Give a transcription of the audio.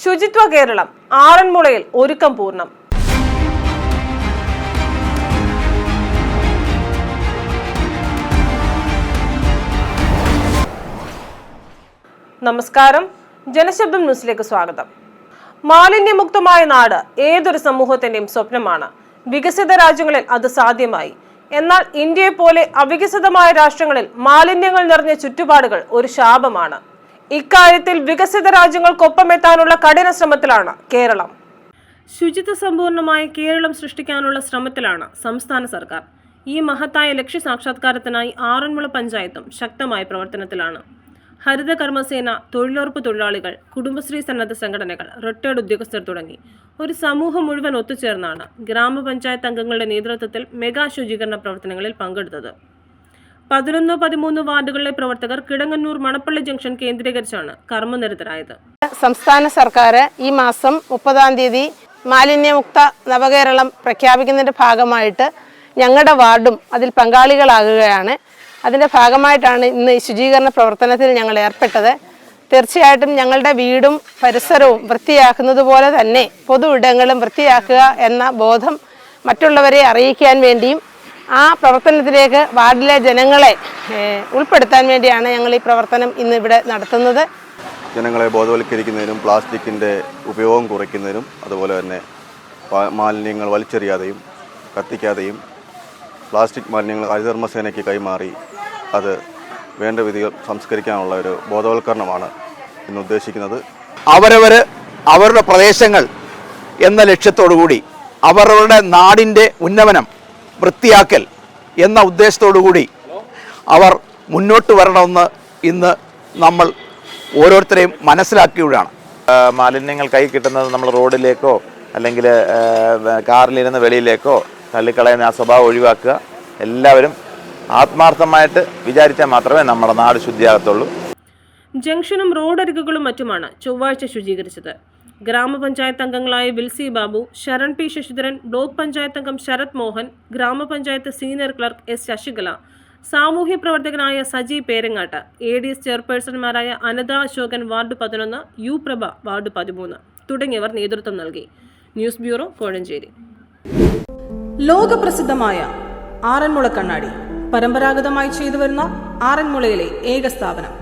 ശുചിത്വ കേരളം ആറന്മുളയിൽ ഒരുക്കം പൂർണം. നമസ്കാരം. ജനശബ്ദം ന്യൂസിലേക്ക് സ്വാഗതം. മാലിന്യമുക്തമായ നാട് ഏതൊരു സമൂഹത്തിന്റെയും സ്വപ്നമാണ്. വികസിത രാജ്യങ്ങളിൽ അത് സാധ്യമായി. എന്നാൽ ഇന്ത്യയെ പോലെ അവികസിതമായ രാഷ്ട്രങ്ങളിൽ മാലിന്യങ്ങൾ നിറഞ്ഞ ചുറ്റുപാടുകൾ ഒരു ശാപമാണ്. ഇക്കാര്യത്തിൽ വികസിത രാജ്യങ്ങൾക്കൊപ്പം എത്താനുള്ള കഠിന ശ്രമത്തിലാണ് കേരളം. ശുചിത്വ സമ്പൂർണമായ കേരളം സൃഷ്ടിക്കാനുള്ള ശ്രമത്തിലാണ് സംസ്ഥാന സർക്കാർ. ഈ മഹത്തായ ലക്ഷ്യ സാക്ഷാത്കാരത്തിനായി ആറന്മുള പഞ്ചായത്തും ശക്തമായ പ്രവർത്തനത്തിലാണ്. ഹരിത കർമ്മസേന തൊഴിലുറപ്പ് തൊഴിലാളികൾ കുടുംബശ്രീ സന്നദ്ധ സംഘടനകൾ റിട്ടയർഡ് ഉദ്യോഗസ്ഥർ തുടങ്ങി. ഒരു സമൂഹം മുഴുവൻ ഒത്തുചേർന്നാണ് ഗ്രാമപഞ്ചായത്ത് അംഗങ്ങളുടെ നേതൃത്വത്തിൽ മെഗാ ശുചീകരണ പ്രവർത്തനങ്ങളിൽ പങ്കെടുത്തത്. പതിനൊന്ന് പതിമൂന്ന് വാർഡുകളിലെ പ്രവർത്തകർ കിടങ്ങന്നൂർ മണപ്പള്ളി ജംഗ്ഷൻ കേന്ദ്രീകരിച്ചാണ് കർമ്മനിരതരായത്. സംസ്ഥാന സർക്കാർ ഈ മാസം മുപ്പതാം തീയതി മാലിന്യമുക്ത നവകേരളം പ്രഖ്യാപിക്കുന്നതിന്റെ ഭാഗമായിട്ട് ഞങ്ങളുടെ വാർഡും അതിൽ പങ്കാളികളാകുകയാണ്. അതിന്റെ ഭാഗമായിട്ടാണ് ഇന്ന് ഈ ശുചീകരണ പ്രവർത്തനത്തിൽ ഞങ്ങൾ ഏർപ്പെട്ടത്. തീർച്ചയായിട്ടും ഞങ്ങളുടെ വീടും പരിസരവും വൃത്തിയാക്കുന്നത് പോലെ തന്നെ പൊതു ഇടങ്ങളും വൃത്തിയാക്കുക എന്ന ബോധം മറ്റുള്ളവരെ അറിയിക്കാൻ വേണ്ടിയും ആ പ്രവർത്തനത്തിലേക്ക് വാർഡിലെ ജനങ്ങളെ ഉൾപ്പെടുത്താൻ വേണ്ടിയാണ് ഞങ്ങൾ ഈ പ്രവർത്തനം ഇന്ന് ഇവിടെ നടത്തുന്നത്. ജനങ്ങളെ ബോധവൽക്കരിക്കുന്നതിനും പ്ലാസ്റ്റിക്കിന്റെ ഉപയോഗം കുറയ്ക്കുന്നതിനും അതുപോലെ തന്നെ മാലിന്യങ്ങൾ വലിച്ചെറിയാതെയും കത്തിക്കാതെയും പ്ലാസ്റ്റിക് മാലിന്യങ്ങൾ ഹരിധർമ്മസേനയ്ക്ക് കൈമാറി അത് വേണ്ട വിധികൾ സംസ്കരിക്കാനുള്ള ഒരു ബോധവൽക്കരണമാണ് ഇന്ന് ഉദ്ദേശിക്കുന്നത്. അവരവർ അവരുടെ പ്രദേശങ്ങൾ എന്ന ലക്ഷ്യത്തോടു കൂടി അവരവരുടെ നാടിന്റെ ഉന്നമനം വൃത്തിയാക്കൽ എന്ന ഉദ്ദേശത്തോടുകൂടി അവർ മുന്നോട്ട് വരണമെന്ന് ഇന്ന് നമ്മൾ ഓരോരുത്തരെയും മനസ്സിലാക്കിയതാണ് മാലിന്യങ്ങൾ കൈ കിട്ടുന്നത് നമ്മൾ റോഡിലേക്കോ അല്ലെങ്കിൽ കാറിലിരുന്ന് വെളിയിലേക്കോ തള്ളിക്കളയുന്ന ആ സ്വഭാവം ഒഴിവാക്കുക. എല്ലാവരും ആത്മാർത്ഥമായിട്ട് വിചാരിച്ചാൽ മാത്രമേ നമ്മുടെ നാട് ശുദ്ധിയാകത്തുള്ളൂ. ജംഗ്ഷനും റോഡരികുകളും മറ്റുമാണ് ചൊവ്വാഴ്ച ശുചീകരിച്ചത്. ഗ്രാമപഞ്ചായത്ത് അംഗങ്ങളായ വിൽസി ബാബു ശരൺ പി ശശിധരൻ ബ്ലോക്ക് പഞ്ചായത്ത് അംഗം ശരത് മോഹൻ ഗ്രാമപഞ്ചായത്ത് സീനിയർ ക്ലർക്ക് എസ് ശശികല സാമൂഹ്യ പ്രവർത്തകനായ Saji Perangattu A D S ചെയർപേഴ്സൺമാരായ അനത Ashokan ward പതിനൊന്ന് യു പ്രഭ വാർഡ് പതിമൂന്ന് തുടങ്ങിയവർ നേതൃത്വം നൽകി. News bureau Kozhencherry. ലോകപ്രസിദ്ധമായ ആറന്മുള കണ്ണാടി. പരമ്പരാഗതമായി ചെയ്തു വരുന്ന ആറന്മുളയിലെ ഏക സ്ഥാപനം.